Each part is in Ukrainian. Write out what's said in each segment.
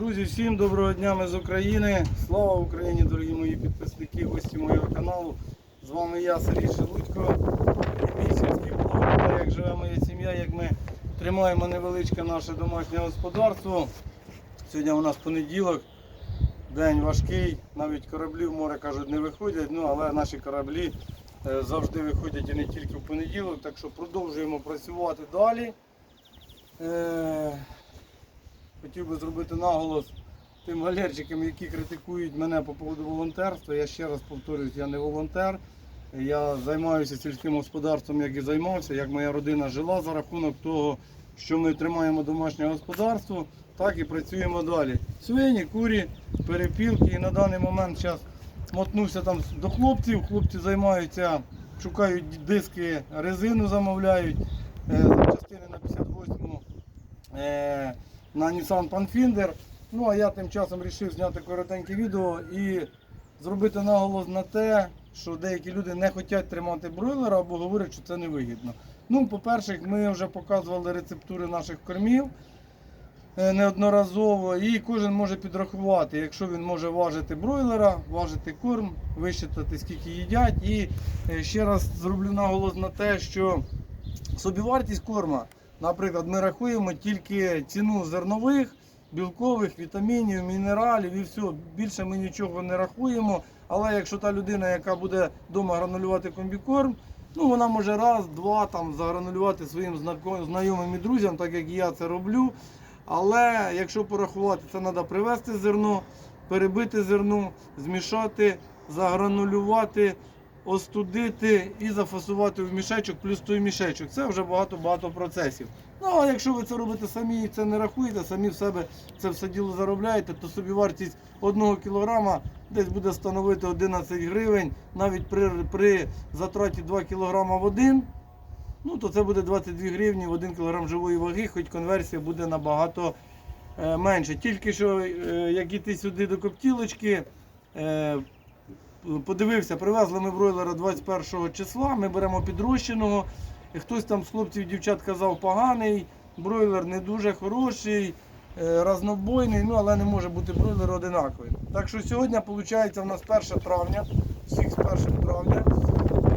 Друзі, всім доброго дня, ми з України. Слава Україні, дорогі мої підписники, гості моєго каналу. З вами я, Сергій Шелудько, мій сільський блог, як живе моя сім'я, як ми тримаємо невеличке наше домашнє господарство. Сьогодні у нас понеділок, день важкий, навіть кораблі в море кажуть не виходять, ну але наші кораблі е, завжди виходять і не тільки в понеділок, так що продовжуємо працювати далі. Хотів би зробити наголос тим галерчикам, які критикують мене по поводу волонтерства. Я ще раз повторюсь, я не волонтер. Я займаюся сільським господарством, як і займався, як моя родина жила за рахунок того, що ми тримаємо домашнє господарство, так і працюємо далі. Свині, курі, перепілки. І на даний момент зараз мотнувся там до хлопців. Хлопці займаються, шукають диски, резину замовляють. Е, Запчастини на 58-му е, на Nissan Pathfinder. Ну а я тим часом вирішив зняти коротеньке відео і зробити наголос на те, що деякі люди не хочуть тримати бройлера або говорять, що це невигідно. Ну, по-перше, ми вже показували рецептури наших кормів е, неодноразово, і кожен може підрахувати, якщо він може важити бройлера, важити корм, висчитати, скільки їдять. І е, ще раз зроблю наголос на те, що собівартість корма, наприклад, ми рахуємо тільки ціну зернових, білкових, вітамінів, мінералів і все. Більше ми нічого не рахуємо. Але якщо та людина, яка буде вдома гранулювати комбікорм, ну вона може раз, два там загранулювати своїм знайомим і друзям, так як я це роблю. Але якщо порахувати, це треба привезти зерно, перебити зерно, змішати, загранулювати, остудити і зафасувати в мішечок, плюс той мішечок. Це вже багато-багато процесів. Ну а якщо ви це робите самі і це не рахуєте, самі в себе це все діло заробляєте, то собі вартість одного кілограма десь буде становити 11 гривень, навіть при, при затраті 2 кілограма в один. Ну, то це буде 22 гривні в 1 кг живої ваги, хоч конверсія буде набагато е, менше. Тільки що, е, як іти сюди до коптілочки, е, подивився, привезли ми бройлера 21 числа, ми беремо підрощеного. І хтось там з хлопців дівчат казав поганий, бройлер не дуже хороший, е, разнобойний, ну але не може бути бройлер одинаковий. Так що сьогодні виходить у нас 1 травня, всіх з 1 травня.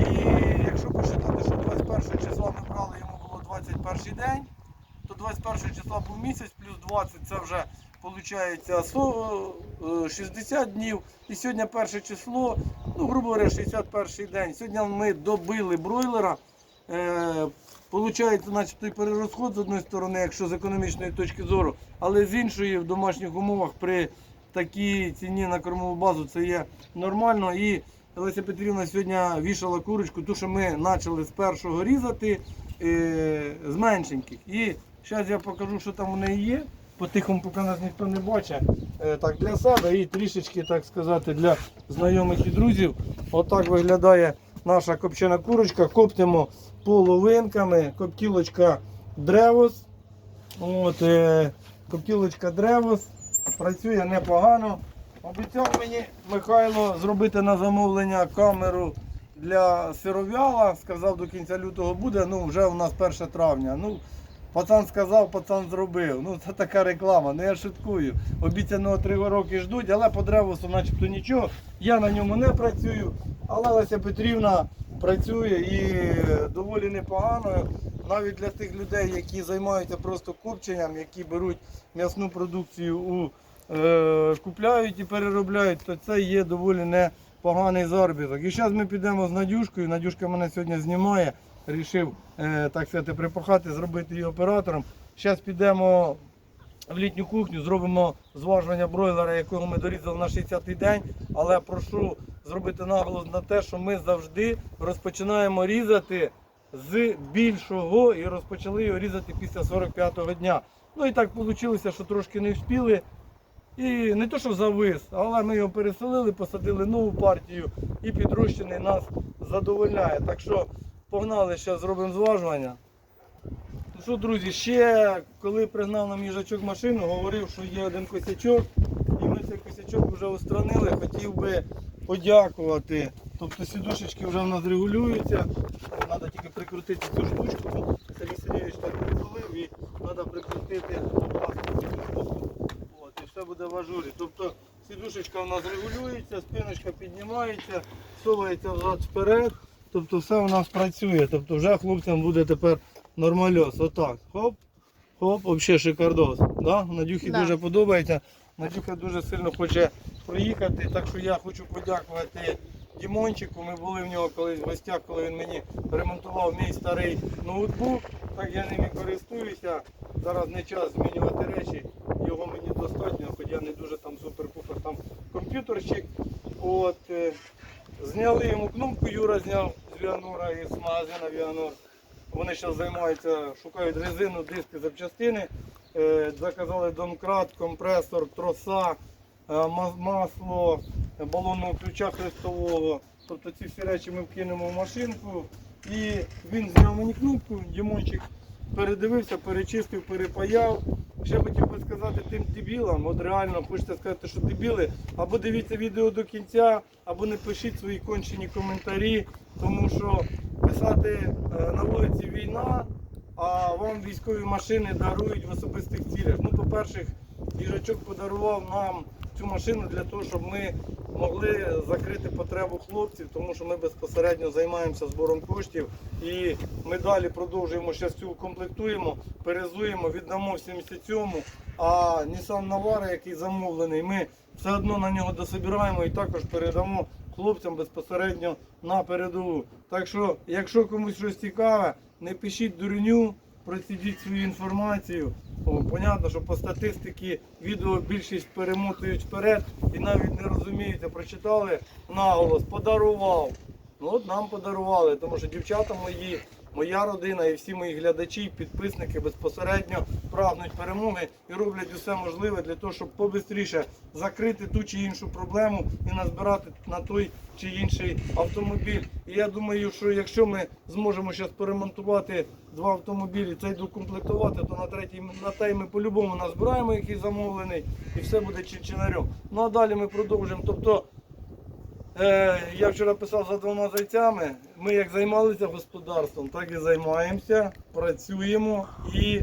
І якщо посчитати, що 21 числа ми брали, йому було 21 день, то 21 числа був місяць, плюс 20 це вже виходить 60 днів. І сьогодні перше число, ну, грубо говоря, 61 день. Сьогодні ми добили бройлера. Е, Получається, начебто і перерозход з одної сторони, якщо з економічної точки зору, але з іншої в домашніх умовах при такій ціні на кормову базу це є нормально. І Леся Петрівна сьогодні вішала курочку, ту, що ми почали з першого різати е, з меншеньких. І зараз я покажу, що там у неї є. По-тихому, поки нас ніхто не бачить, е, так для себе і трішечки, так сказати, для знайомих і друзів. Отак виглядає наша копчена курочка. Коптимо половинками. Коптілочка Древос. От, е, коптілочка Древос. Працює непогано. Обіцяв мені Михайло зробити на замовлення камеру для сиров'яла. Сказав, до кінця лютого буде. Ну, вже у нас 1 травня. Ну, пацан сказав, пацан зробив. Ну, це така реклама, ну я шуткую. Обіцяного три роки ждуть, але по древосу начебто нічого. Я на ньому не працюю. Але Леся Петрівна працює і доволі непогано. Навіть для тих людей, які займаються просто копченням, які беруть м'ясну продукцію у е, купляють і переробляють, то це є доволі непоганий заробіток. І зараз ми підемо з Надюшкою. Надюшка мене сьогодні знімає. Рішив е, так сказати, припахати, зробити її оператором. Зараз підемо в літню кухню, зробимо зважування бройлера, якого ми дорізали на 60-й день. Але прошу зробити наголос на те, що ми завжди розпочинаємо різати з більшого і розпочали його різати після 45-го дня. Ну і так вийшло, що трошки не встигли. І не то, що завис, але ми його переселили, посадили нову партію і підрощений нас задовольняє. Так що погнали, зараз зробимо зважування. Ну що, друзі, ще коли пригнав нам їжачок машину, говорив, що є один косячок, і ми цей косячок вже устранили. Хотів би подякувати. Тобто сідушечки вже в нас регулюються. Треба тільки прикрутити цю штучку. Сергій Сергійович так прикрутив і треба прикрутити. От, і все буде в ажурі. Тобто сідушечка у нас регулюється, спиночка піднімається, совається взад вперед. Тобто все у нас працює. Тобто вже хлопцям буде тепер нормальос. Отак. Хоп, хоп, взагалі шикардос. Да? Надюхі Да. дуже подобається. Надюха дуже сильно хоче проїхати. Так що я хочу подякувати Дімончику. Ми були в нього колись в гостях, коли він мені ремонтував мій старий ноутбук. Так я ним і користуюся. Зараз не час змінювати речі. Його мені достатньо, хоч я не дуже там супер-пупер там комп'ютерщик. От, е, зняли йому кнопку, Юра зняв з Віанора із магазина Віанор. Вони зараз займаються, шукають резину, диски, запчастини. Е, Заказали домкрат, компресор, троса, е, масло, балонного ключа хрестового. Тобто ці всі речі ми вкинемо в машинку. І він зняв мені кнопку, Дімончик передивився, перечистив, перепаяв. Ще хотів би сказати тим дебілам, от реально хочете сказати, що дебіли, або дивіться відео до кінця, або не пишіть свої кончені коментарі, тому що писати е, на вулиці війна, а вам військові машини дарують в особистих цілях. Ну, по-перше, їжачок подарував нам цю машину для того, щоб ми могли закрити потребу хлопців, тому що ми безпосередньо займаємося збором коштів і ми далі продовжуємо ще цю комплектуємо, перезуємо, віддамо в 77-му. А Nissan Navara, який замовлений, ми все одно на нього дособираємо і також передамо хлопцям безпосередньо на передову. Так що, якщо комусь щось цікаве, не пишіть дурню, процідіть свою інформацію. О, понятно, що по статистиці відео більшість перемотують вперед і навіть не розумієте, прочитали наголос, подарував. Ну от нам подарували, тому що дівчата мої, моя родина і всі мої глядачі, підписники безпосередньо прагнуть перемоги і роблять усе можливе для того, щоб побистріше закрити ту чи іншу проблему і назбирати на той чи інший автомобіль. І я думаю, що якщо ми зможемо зараз перемонтувати два автомобілі, цей докомплектувати, то на третій на той ми по-любому назбираємо, який замовлений, і все буде чинчинарем. Ну а далі ми продовжимо. Тобто я вчора писав за двома зайцями. Ми як займалися господарством, так і займаємося, працюємо і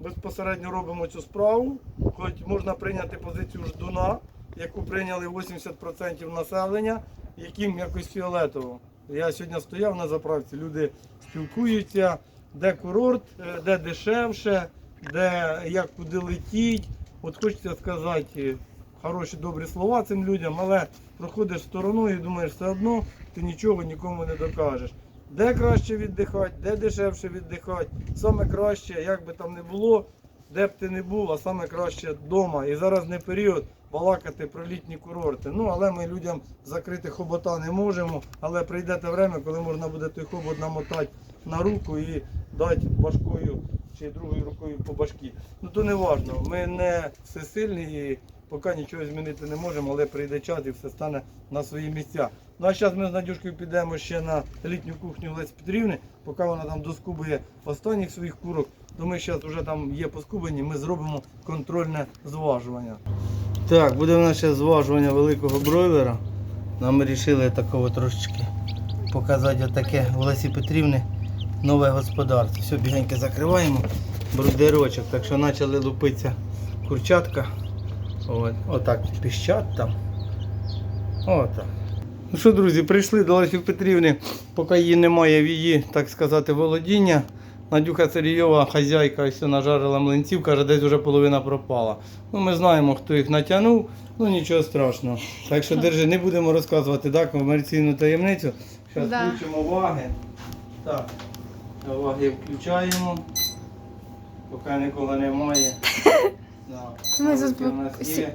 безпосередньо робимо цю справу. Хоч можна прийняти позицію ждуна, яку прийняли 80% населення, яким якось фіолетово. Я сьогодні стояв на заправці, люди спілкуються, де курорт, е, де дешевше, де як куди летіть. От хочеться сказати хороші добрі слова цим людям, але проходиш стороною і думаєш, все одно ти нічого нікому не докажеш. Де краще віддихати, де дешевше віддихати, саме краще, як би там не було, де б ти не був, а саме краще вдома. І зараз не період балакати про літні курорти. Ну, але ми людям закрити хобота не можемо. Але прийде те время, коли можна буде той хобот намотати на руку і дати башкою чи другою рукою по башкі. Ну то не важно. Ми не всесильні і поки нічого змінити не можемо, але прийде час і все стане на свої місця. Ну а зараз ми з Надюшкою підемо ще на літню кухню Лесі Петрівни, поки вона там доскубує останніх своїх курок, то ми зараз вже там є поскубані, ми зробимо контрольне зважування. Так, буде в нас ще зважування великого бройлера. Нам вирішили такого трошечки показати отаке у Лесі Петрівни нове господарство. Все, бігенько закриваємо, брудерочок. Так що почали лупитися курчатка. От, отак піщать там. Отак. Ну що, друзі, прийшли до Лесі Петрівни, поки її немає в її, так сказати, володіння. Надюха Сергійова, хазяйка, ось нажарила млинців, каже, десь вже половина пропала. Ну, ми знаємо, хто їх натягнув, ну нічого страшного. Так що держи, не будемо розказувати да, комерційну таємницю. Зараз Да. включимо ваги. Ваги включаємо. Поки нікого немає. Да. Ми Ось у нас є.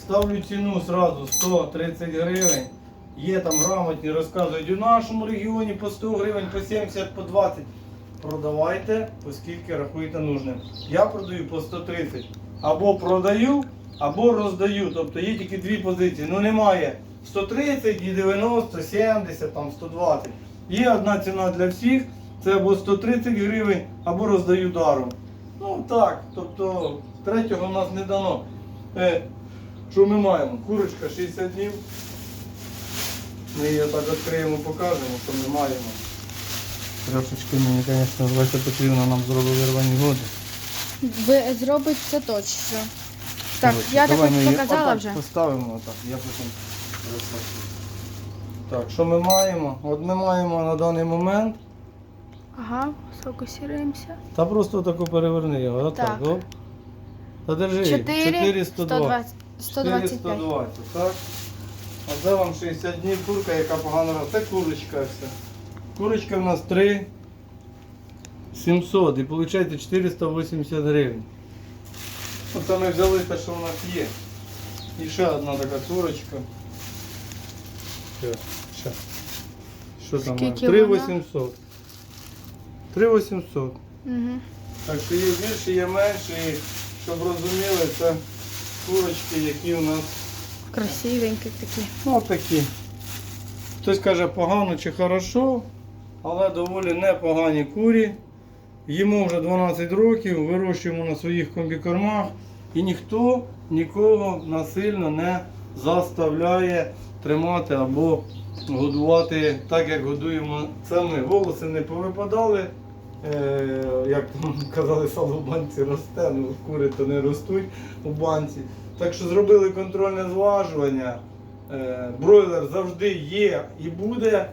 Ставлю ціну сразу 130 гривень. Є там грамотні, розказують у нашому регіоні по 100 гривень, по 70, по 20. Продавайте, оскільки рахуєте нужним. Я продаю по 130. Або продаю, або роздаю. Тобто є тільки дві позиції. Ну немає 130 і 90, 70, там 120. Є одна ціна для всіх. Це або 130 гривень, або роздаю даром. Ну так, тобто третього в нас не дано. Е, що ми маємо? Курочка 60 днів. Ми її так відкриємо, покажемо, що ми маємо. Трошечки мені, звісно, Леся Петрівна нам зробила вирвані годи. Ви зробите це точно. Так, я так давай ми її показала отак вже. Поставимо отак, я потім розпакую. Так, що ми маємо? От ми маємо на даний момент. Ага, сфокусуємося. Та просто таку переверни його. Отак. Так. Оп. Та держи. 4, 420. 125. 420, так? А це вам 60 днів курка, яка погано росте. Це курочка вся. Курочка в нас 3 700 і виходить 480 гривень. Оце ми взяли те, що в нас є. І ще одна така курочка. Ще. Що там? Скільки 3 вона? 800. 3 800. Угу. Так що є більше, є менше, і щоб розуміли, це курочки, які у нас Красивенькі такі. ну, такі. Хтось каже погано чи хорошо, але доволі непогані курі. Їмо вже 12 років, вирощуємо на своїх комбікормах і ніхто нікого насильно не заставляє тримати або годувати так, як годуємо це ми. Волоси не повипадали. Е, як там казали, сало в банці росте, ну кури то не ростуть у банці. Так що зробили контрольне зважування. Е, бройлер завжди є і буде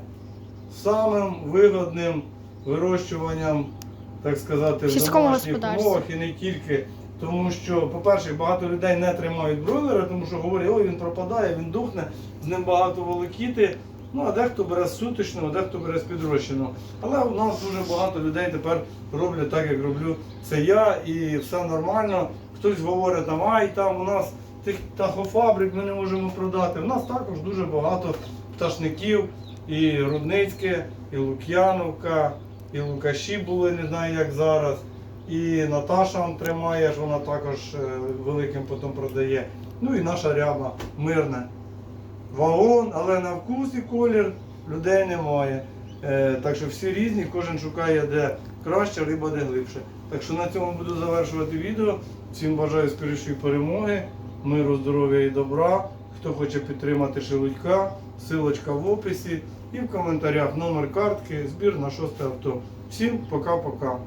самим вигодним вирощуванням, так сказати, в Сільському домашніх господарстві. умовах і не тільки. Тому що, по-перше, багато людей не тримають бройлера, тому що говорять, ой, він пропадає, він духне, з ним багато волокіти. Ну, а дехто бере з а дехто бере з підрощеного. Але у нас дуже багато людей тепер роблять так, як роблю це я, і все нормально. Хтось говорить, там, ай, там у нас тих птахофабрик ми не можемо продати. У нас також дуже багато пташників, і Рудницьке, і Лук'яновка, і Лукаші були, не знаю як зараз. І Наташа тримає, вона також е, великим потім продає. Ну і наша ряба мирна. Вагон, але на вкус і колір людей немає. Е, так що всі різні, кожен шукає де краще, риба де глибше. Так що на цьому буду завершувати відео. Всім бажаю скорішої перемоги, миру, здоров'я і добра. Хто хоче підтримати Шелудька, силочка в описі і в коментарях номер картки, збір на шосте авто. Всім пока-пока.